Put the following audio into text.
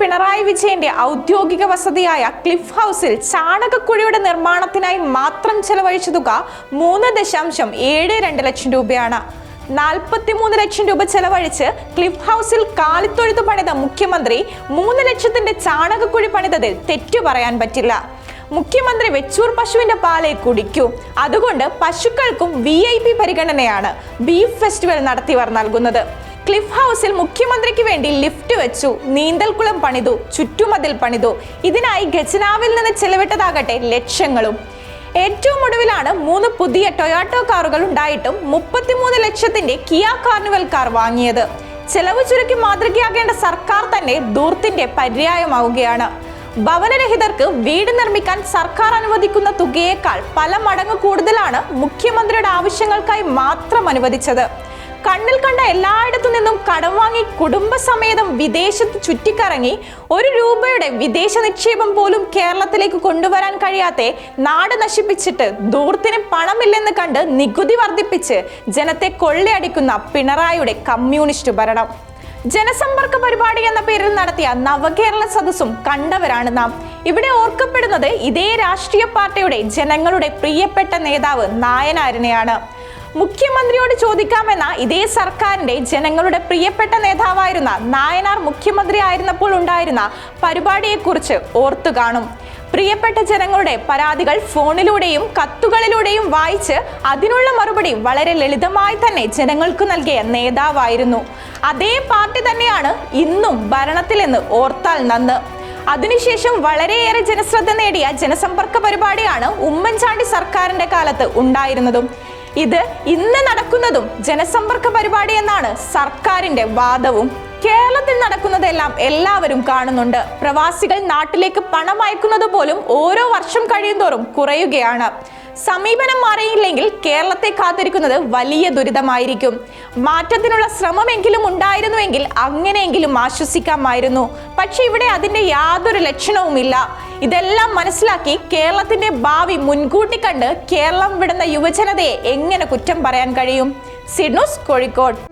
പിണറായി വിജയന്റെ ഔദ്യോഗിക വസതിയായ ക്ലിഫ് ഹൗസിൽ ചാണകക്കുഴിയുടെ നിർമ്മാണത്തിനായി മാത്രം ചെലവഴിച്ച തുക മൂന്ന് ദശാംശം ഏഴ് രണ്ട് ലക്ഷം രൂപയാണ്. നാൽപ്പത്തിമൂന്ന് ലക്ഷം രൂപ ചെലവഴിച്ച് ക്ലിഫ് ഹൗസിൽ കാലിത്തൊഴുത്ത് പണിത മുഖ്യമന്ത്രി മൂന്ന് ലക്ഷത്തിന്റെ ചാണകക്കുഴി പണിതതിൽ തെറ്റു പറയാൻ പറ്റില്ല. മുഖ്യമന്ത്രി വെച്ചൂർ പശുവിന്റെ പാലെ കുടിക്കൂ. അതുകൊണ്ട് പശുക്കൾക്കും വി പരിഗണനയാണ് ബീഫ് ഫെസ്റ്റിവൽ നടത്തിയവർ നൽകുന്നത്. ക്ലിഫ് ഹൗസിൽ മുഖ്യമന്ത്രിക്ക് വേണ്ടി ലിഫ്റ്റ് വെച്ചു നീന്തൽക്കുളം പണിതു ചുറ്റുമതിൽ പണിതു. ഇതിനായി ഖജനാവിൽ നിന്ന് ചെലവിട്ടതാകട്ടെ ലക്ഷങ്ങളും. ഏറ്റവും ഒടുവിലാണ് മൂന്ന് പുതിയ ടൊയാട്ടോ കാറുകൾ ഉണ്ടായിട്ടും മുപ്പത്തിമൂന്ന് ലക്ഷത്തിന്റെ കിയ കാർണിവൽ കാർ വാങ്ങിയത്. ചെലവ് ചുരുക്കി മാതൃകയാകേണ്ട സർക്കാർ തന്നെ ദൂർത്തിന്റെ പര്യായമാവുകയാണ്. ഭവനരഹിതർക്ക് വീട് നിർമ്മിക്കാൻ സർക്കാർ അനുവദിക്കുന്ന തുകയേക്കാൾ പല മടങ്ങ് കൂടുതലാണ് മുഖ്യമന്ത്രിയുടെ ആവശ്യങ്ങൾക്കായി മാത്രം അനുവദിച്ചത്. കണ്ണിൽ കണ്ട എല്ലായിടത്തു നിന്നും കടം വാങ്ങി കുടുംബസമേതം വിദേശത്ത് ചുറ്റിക്കറങ്ങി ഒരു രൂപയുടെ വിദേശ നിക്ഷേപം പോലും കേരളത്തിലേക്ക് കൊണ്ടുവരാൻ കഴിയാത്ത നാട് നശിപ്പിച്ചിട്ട് ദൂർത്തിന് പണമില്ലെന്ന് കണ്ട് നികുതി വർദ്ധിപ്പിച്ച് ജനത്തെ കൊള്ളയടിക്കുന്ന പിണറായിയുടെ കമ്മ്യൂണിസ്റ്റ് ഭരണം. ജനസമ്പർക്ക പരിപാടി എന്ന പേരിൽ നടത്തിയ നവകേരള സദസ്സും കണ്ടവരാണ് നാം. ഇവിടെ ഓർക്കപ്പെടുന്നത് ഇതേ രാഷ്ട്രീയ പാർട്ടിയുടെ ജനങ്ങളുടെ പ്രിയപ്പെട്ട നേതാവ് നായനാരിനെയാണ്. മുഖ്യമന്ത്രിയോട് ചോദിക്കാമെന്ന ഇതേ സർക്കാരിന്റെ ജനങ്ങളുടെ പ്രിയപ്പെട്ട നേതാവായിരുന്ന നായനാർ മുഖ്യമന്ത്രി ആയിരുന്നപ്പോൾ ഉണ്ടായിരുന്ന പരിപാടിയെക്കുറിച്ച് ഓർത്തു കാണും. പ്രിയപ്പെട്ട ജനങ്ങളുടെ പരാതികൾ ഫോണിലൂടെയും കത്തുകളിലൂടെയും വായിച്ച് അതിനുള്ള മറുപടി വളരെ ലളിതമായി തന്നെ ജനങ്ങൾക്ക് നൽകിയ നേതാവായിരുന്നു. അതേ പാർട്ടി തന്നെയാണ് ഇന്നും ഭരണത്തിലെന്ന് ഓർത്താൽ നന്ന്. അതിനുശേഷം വളരെയേറെ ജനശ്രദ്ധ നേടിയ ജനസമ്പർക്ക പരിപാടിയാണ് ഉമ്മൻചാണ്ടി സർക്കാരിന്റെ കാലത്ത് ഉണ്ടായിരുന്നതും. ഇത് ഇന്ന് നടക്കുന്നതും ജനസമ്പർക്ക പരിപാടി എന്നാണ് സർക്കാരിന്റെ വാദവും. കേരളത്തിൽ നടക്കുന്നതെല്ലാം എല്ലാവരും കാണുന്നുണ്ട്. പ്രവാസികൾ നാട്ടിലേക്ക് പണം അയക്കുന്നത് പോലും ഓരോ വർഷം കഴിയുന്തോറും കുറയുകയാണ്. സമീപനം മാറിയില്ലെങ്കിൽ കേരളത്തെ കാത്തിരിക്കുന്നത് വലിയ ദുരിതമായിരിക്കും. മാറ്റത്തിനുള്ള ശ്രമമെങ്കിലും ഉണ്ടായിരുന്നുവെങ്കിൽ അങ്ങനെയെങ്കിലും ആശ്വസിക്കാമായിരുന്നു. പക്ഷെ ഇവിടെ അതിന്റെ യാതൊരു ലക്ഷണവുമില്ല. ഇതെല്ലാം മനസ്സിലാക്കി കേരളത്തിന്റെ ഭാവി മുൻകൂട്ടി കണ്ട് കേരളം വിടുന്ന യുവജനതയെ എങ്ങനെ കുറ്റം പറയാൻ കഴിയും? സിഡ്നൂസ് കോഴിക്കോട്.